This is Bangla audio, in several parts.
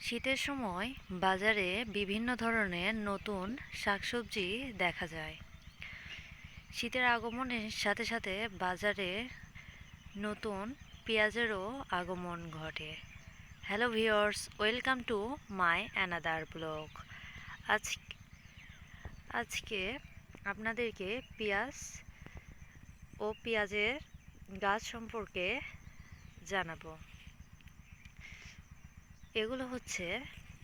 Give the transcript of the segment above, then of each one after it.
শীতের সময় বাজারে বিভিন্ন ধরনের নতুন শাকসবজি দেখা যায়। শীতের আগমনের সাথে সাথে বাজারে নতুন পেঁয়াজেরও আগমন ঘটে। Hello viewers welcome to my another blog. আজ আজকে আপনাদেরকে পেঁয়াজ ও পেঁয়াজের গাছ সম্পর্কে জানাব। এগুলো হচ্ছে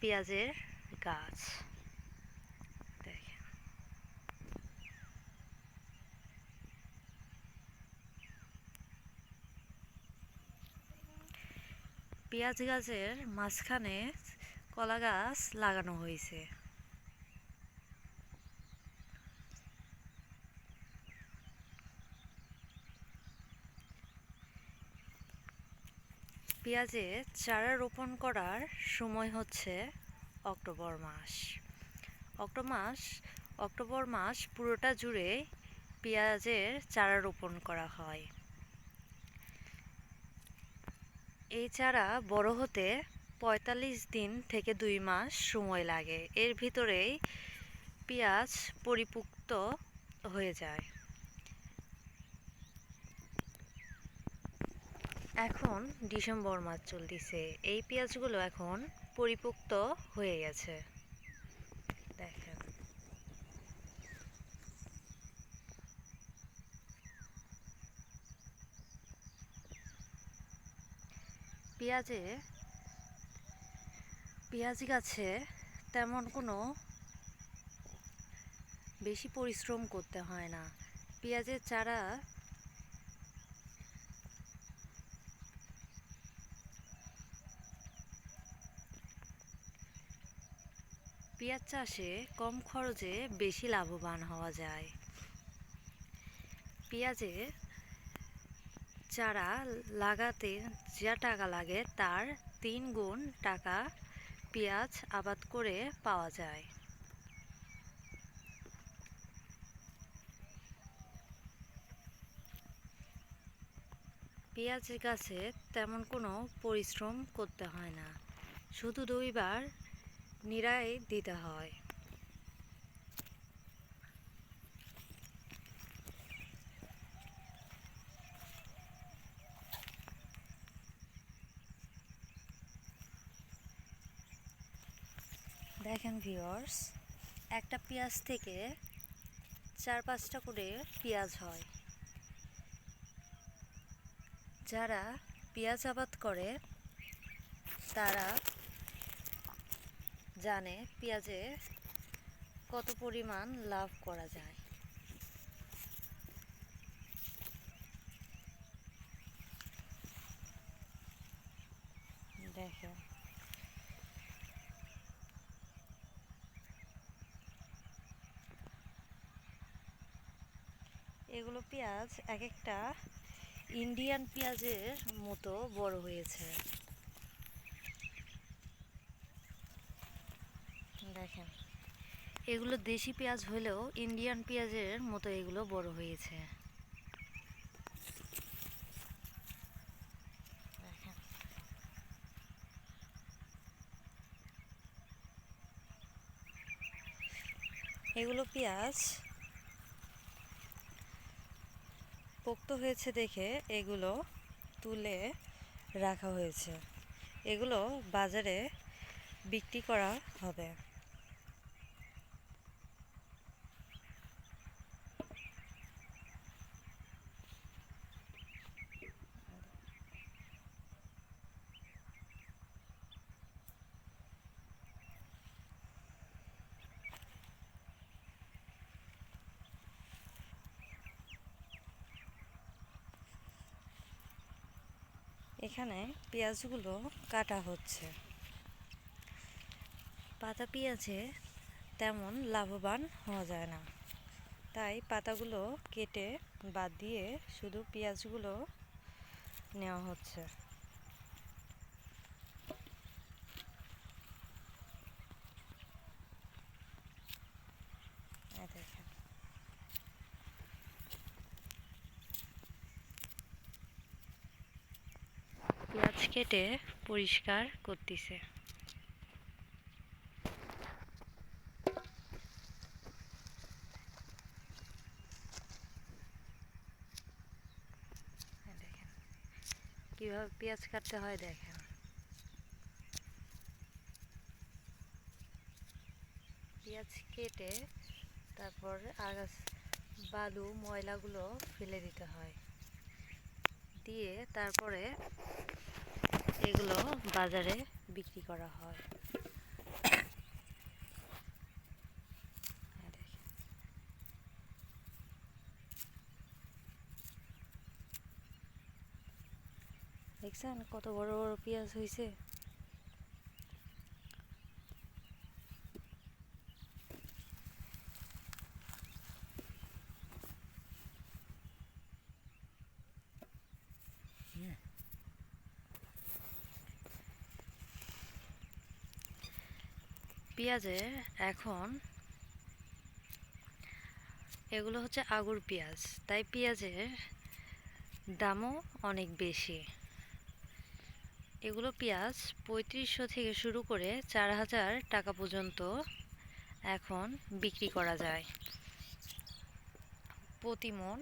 পেঁয়াজের গাছ। পেঁয়াজ গাছের মাঝখানে কলা গাছ লাগানো হয়েছে। পেঁয়াজের চারা রোপণ করার সময় হচ্ছে অক্টোবর মাস। অক্টোবর মাস অক্টোবর মাস পুরোটা জুড়ে পেঁয়াজের চারা রোপণ করা হয়। এই চারা বড় হতে পঁয়তাল্লিশ দিন থেকে দুই মাস সময় লাগে। এর ভিতরেই পেঁয়াজ পরিপুক্ত হয়ে যায়। এখন ডিসেম্বর মাস চলতেছে। এই পেঁয়াজগুলো এখন পরিপুক্ত হয়ে গেছে। দেখেন। পেঁয়াজে, পেঁয়াজ গাছে তেমন কোনো বেশি পরিশ্রম করতে হয় না। পেঁয়াজের চারা পেঁয়াজ চাষে কম খরচে বেশি লাভবান হওয়া যায়। পেঁয়াজের চারা লাগাতে যা টাকা লাগে তার তিন গুণ টাকা পেঁয়াজ আবাদ করে পাওয়া যায়। পেঁয়াজ গাছে তেমন কোনো পরিশ্রম করতে হয় না। শুধু দুইবার নিরাই দিতে হয়। দেখেন ভিওর্স একটা পেঁয়াজ থেকে চার পাঁচটা করে পেঁয়াজ হয়। যারা পেঁয়াজ আবাদ করে, তারা জানে পেঁয়াজে কত পরিমাণ লাভ করা যায়। দেখেন এগুলো পেঁয়াজ এক একটা ইন্ডিয়ান পেঁয়াজের মতো বড় হয়েছে। দেখেন। এগুলো দেশি পেঁয়াজ হলেও ইন্ডিয়ান পেঁয়াজের মতো এগুলো বড় হয়েছে। এগুলো পেঁয়াজ পোক্ত হয়েছে দেখে এগুলো তুলে রাখা হয়েছে। এগুলো বাজারে বিক্রি করা হবে। এখানে পেঁয়াজগুলো কাটা হচ্ছে। পাতা পেঁয়াজে তেমন লাভবান হওয়া যায় না। তাই পাতাগুলো কেটে বাদ দিয়ে শুধু পেঁয়াজগুলো নেওয়া হচ্ছে। দেখেন। কেটে পরিষ্কার করতেছে। হ্যাঁ, কীভাবে পেঁয়াজ কাটতে হয় দেখেন। পেঁয়াজ কেটে তারপর আগাছ, বালু, ময়লাগুলো ফেলে দিতে হয়। দিয়ে তারপরে এগুলো বাজারে বিক্রি করা হয়। দেখছেন কত বড় বড় পেঁয়াজ হয়েছে পেঁয়াজের এখন এগুলো হচ্ছে আগুর পেঁয়াজ। তাই পেঁয়াজের দামও অনেক বেশি। এগুলো পেঁয়াজ পঁয়ত্রিশশো থেকে শুরু করে চার হাজার টাকা পর্যন্ত এখন বিক্রি করা যায়। প্রতি মন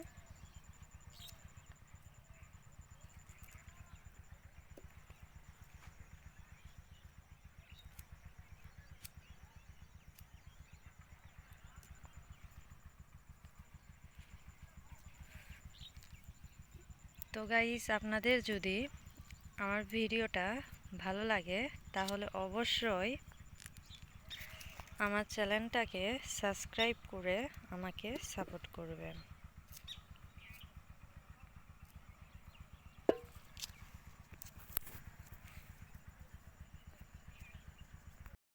তো গাইস আপনাদের যদি আমার ভিডিওটা ভালো লাগে, তাহলে অবশ্যই আমার চ্যানেলটাকে সাবস্ক্রাইব করে আমাকে সাপোর্ট করবেন।